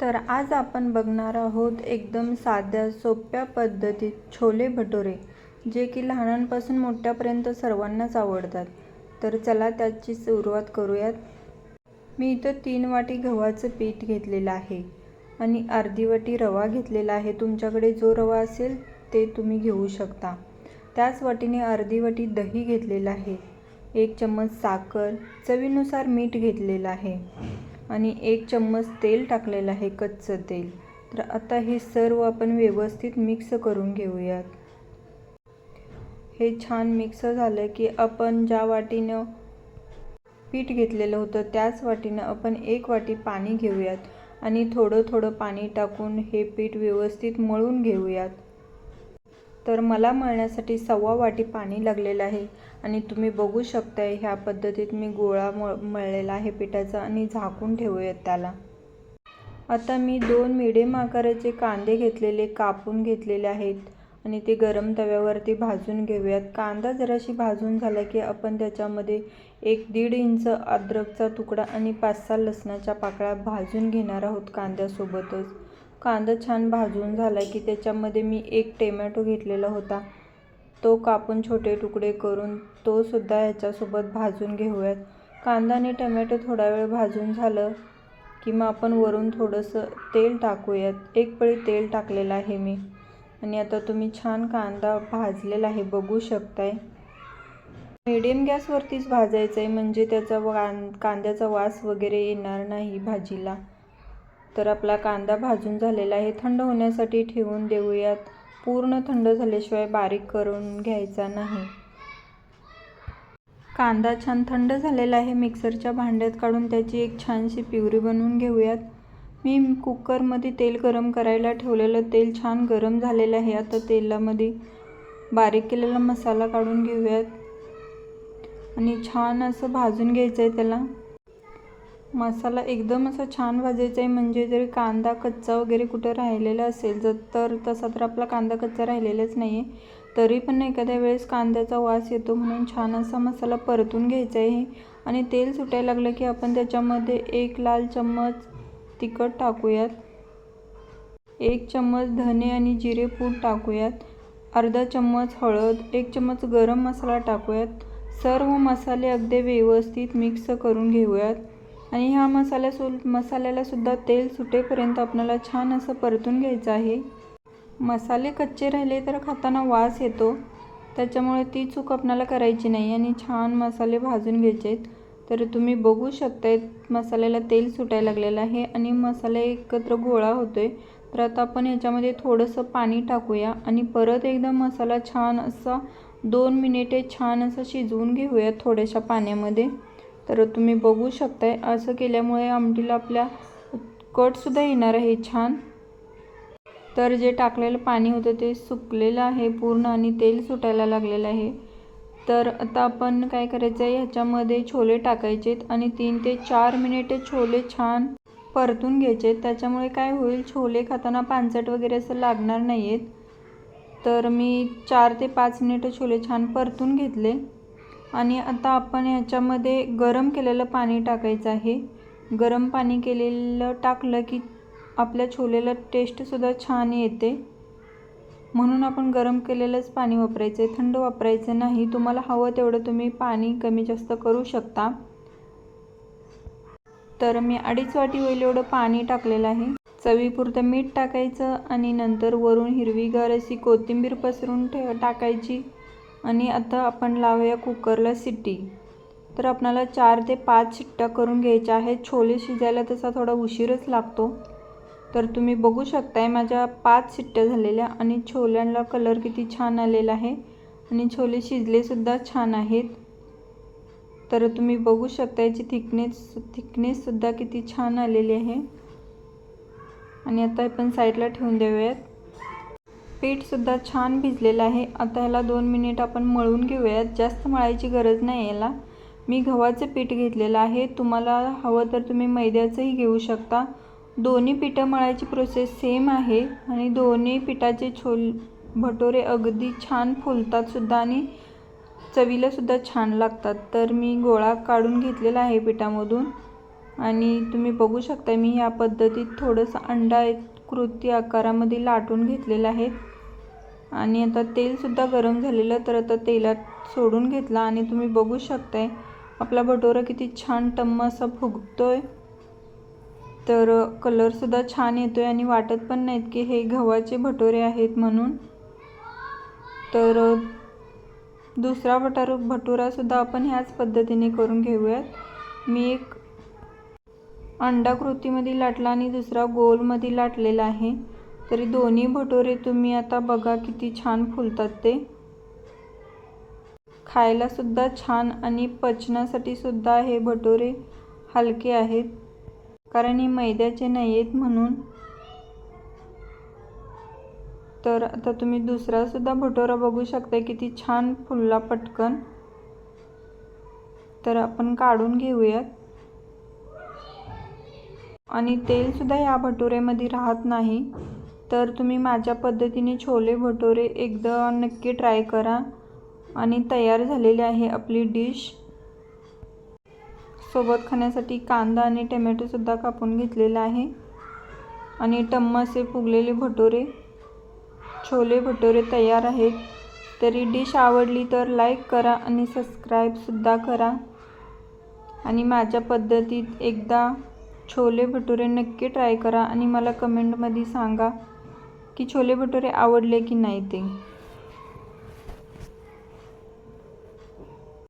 तर आज आपण बघणार आहोत एकदम साध्या सोप्या पद्धतीत छोले भटुरे जे की लहानांपासून मोठ्यापर्यंत सर्वांनाच आवडतात. तर चला त्याची सुरुवात करूयात. मी इथं तीन वाटी गव्हाचं पीठ घेतलेलं आहे आणि अर्धी वाटी रवा घेतलेला आहे. तुमच्याकडे जो रवा असेल ते तुम्ही घेऊ शकता. त्याच वाटीने अर्धी वाटी दही घेतलेलं आहे. एक चम्मच साखर चवीनुसार मीठ घेतलेलं आहे. आणि एक चम्मच तेल टाकलेलं आहे कच्चं तेल. तर आता हे सर्व आपण व्यवस्थित मिक्स करून घेऊयात. हे छान मिक्स झालं की आपण ज्या वाटीनं पीठ घेतलेलं होतं त्याच वाटीनं आपण एक वाटी पाणी घेऊयात. आणि थोडं थोडं पाणी टाकून हे पीठ व्यवस्थित मळून घेऊयात. तर मला मळण्यासाठी सव्वा वाटी पाणी लागलेलं आहे आणि तुम्ही बघू शकताय ह्या पद्धतीत मी गोळा मळ मळलेला आहे पिठाचा आणि झाकून ठेवूयात त्याला. आता मी दोन मिडियम आकाराचे कांदे घेतलेले कापून घेतलेले आहेत आणि ते गरम तव्यावरती भाजून घेऊयात. कांदा जराशी भाजून झाला की आपण त्याच्यामध्ये एक दीड इंच अद्रकचा तुकडा आणि पाच सहा लसणाच्या पाकळ्या भाजून घेणार आहोत कांद्यासोबतच. कांदा छान भाजून झाला की त्याच्यामध्ये मी एक टेमॅटो घेतलेला होता. तो कापून छोटे तुकडे करून तो सुद्धा ह्याच्यासोबत भाजून घेऊयात. कांदा आणि टमॅटो थोडा वेळ भाजून झालं की मग आपण वरून थोडंसं तेल टाकूयात. एक पळी तेल टाकलेलं आहे मी. आणि आता तुम्ही छान कांदा भाजलेला आहे बघू शकताय. मिडियम गॅसवरतीच भाजायचं आहे म्हणजे त्याचा वा कांद्याचा वास वगैरे येणार नाही भाजीला. तर आपला कांदा भाजून झालेला आहे. थंड होण्यासाठी ठेवून देऊयात. पूर्ण थंड झाल्याशिवाय बारीक करून घ्यायचा नाही. कांदा छान थंड झालेला आहे. मिक्सरच्या भांड्यात काढून त्याची एक छानशी पिवरी बनवून घेऊयात. मी कुकरमध्ये तेल गरम करायला ठेवलेलं तेल छान गरम झालेलं आहे. आता तेलामध्ये बारीक केलेला मसाला काढून घेऊयात. आणि छान असं भाजून घ्यायचं आहे त्याला. मसाला एकदम असा छान भाजायचा आहे. म्हणजे जरी कांदा कच्चा वगैरे कुठं राहिलेला असेल जर तर तसा तर आपला कांदा कच्चा राहिलेलाच नाही आहे तरी पण एखाद्या वेळेस कांद्याचा वास येतो म्हणून छान असा मसाला परतून घ्यायचा आहे. आणि तेल सुटायला लागलं की आपण त्याच्यामध्ये एक लाल चम्मच तिखट टाकूयात. एक चम्मच धने आणि जिरे पूड टाकूयात. अर्धा चम्मच हळद एक चम्मच गरम मसाला टाकूयात. सर्व मसाले अगदी व्यवस्थित मिक्स करून घेऊयात. आणि ह्या मसाल्यासो मसाल्याला सुद्धा तेल सुटेपर्यंत आपल्याला छान असं परतून घ्यायचं आहे. मसाले कच्चे राहिले तर खाताना वास येतो. त्याच्यामुळे ती चूक आपल्याला करायची नाही आणि छान मसाले भाजून घ्यायचे आहेत. तर तुम्ही बघू शकताय मसाल्याला तेल सुटायला लागलेलं आहे आणि मसाला एकत्र गोळा होतो आहे तर आता आपण याच्यामध्ये थोडंसं पाणी टाकूया आणि परत एकदा मसाला छान असा दोन मिनिटे छान असं शिजवून घेऊया थोड्याशा पाण्यामध्ये. तर तुम्ही बघू शकताय. असं केल्यामुळे आमटीला आपल्या कटसुद्धा येणार आहे छान. तर जे टाकलेलं पाणी होतं ते सुकलेलं आहे पूर्ण आणि तेल सुटायला लागलेलं आहे. तर आता आपण काय करायचं आहे ह्याच्यामध्ये छोले टाकायचे आहेत आणि तीन ते चार मिनिटे छोले छान परतून घ्यायचे आहेत त्याच्यामुळे काय होईल? छोले खाताना पानसट वगैरे असं लागणार नाही आहेत तर मी चार ते पाच मिनिटं छोले छान परतून घेतले. आणि आता आपण ह्याच्यामध्ये गरम केलेलं पाणी टाकायचं आहे. गरम पाणी केलेलं टाकलं की आपल्या छोलेला टेस्टसुद्धा छान येते. म्हणून आपण गरम केलेलंच पाणी वापरायचं आहे थंड वापरायचं नाही. तुम्हाला हवं तेवढं तुम्ही पाणी कमी जास्त करू शकता. तर मी अडीच वाटी होईल एवढं पाणी टाकलेलं आहे. चवीपुरतं मीठ टाकायचं आणि नंतर वरून हिरवीगार अशी कोथिंबीर पसरून ठे टाकायची. आणि आता आपण लावूया कुकरला सिटी. तर आपल्याला चार ते पाच शिट्ट्या करून घ्यायच्या आहेत. छोले शिजायला तसा थोडा उशीरच लागतो. तर तुम्ही बघू शकताय माझ्या पाच शिट्ट्या झालेल्या आणि छोल्यांना कलर किती छान आलेला आहे. आणि छोले शिजलेसुद्धा छान आहेत. तर तुम्ही बघू शकता याची थिकनेस थिकनेससुद्धा किती छान आलेली आहे. आणि आता आपण साईडला ठेवून देऊयात. पीठसुद्धा छान भिजलेलं आहे. आता ह्याला दोन मिनिट आपण मळून घेऊयात. जास्त मळायची गरज नाही याला. मी गव्हाचं पीठ घेतलेलं आहे. तुम्हाला हवं तर तुम्ही मैद्याचंही घेऊ शकता. दोन्ही पिठं मळायची प्रोसेस सेम आहे. आणि दोन्ही पिठाचे छोल भटोरे अगदी छान फुलतातसुद्धा आणि चवीलासुद्धा छान लागतात. तर मी गोळा काढून घेतलेला आहे पिठामधून. आणि तुम्ही बघू शकता मी ह्या पद्धतीत थोडंसं अंडा कृती आकारामध्ये लाटून घेतलेलं आहे आणि आता तेलसुद्धा गरम झालेलं तर आता तेलात सोडून घेतला. आणि तुम्ही बघू शकताय आपला भटोरा किती छान टम्म असा फुगतोय. तर कलरसुद्धा छान येतोय आणि वाटत पण नाहीत की हे गव्हाचे भटोरे आहेत म्हणून. तर दुसरा भटार भटुरासुद्धा आपण ह्याच पद्धतीने करून घेऊयात. मी एक अंडाकृतीमध्ये लाटला आणि दुसरा गोलमध्ये लाटलेला आहे. तरी दोन्ही भटोरे तुम्ही आता बघा किती छान फुलतात ते. खायलासुद्धा छान आणि पचनासाठी सुद्धा हे भटोरे हलके आहेत. कारण हे मैद्याचे नाही आहेत म्हणून. तर आता तुम्ही दुसरासुद्धा भटोरा बघू शकता किती छान फुलला पटकन. तर आपण काढून घेऊयात. आणि तेलसुद्धा या भटुऱ्यामध्ये राहत नाही. तर तुम्ही माझ्या पद्धतीने छोले भटुरे एकदा नक्की ट्राय करा आणि तयार झालेली आहे आपली डिश. सोबत खाण्यासाठी कांदा आणि टमॅटोसुद्धा कापून घेतलेला आहे. आणि टम्मासे फुगलेले भटुरे. छोले भटुरे तयार आहेत. तरी डिश आवडली तर लाईक करा आणि सबस्क्राईबसुद्धा करा. आणि माझ्या पद्धतीत एकदा छोले भटुरे नक्की ट्राय करा आणि मला कमेंटमध्ये सांगा की छोले भटुरे आवडले की नाही ते.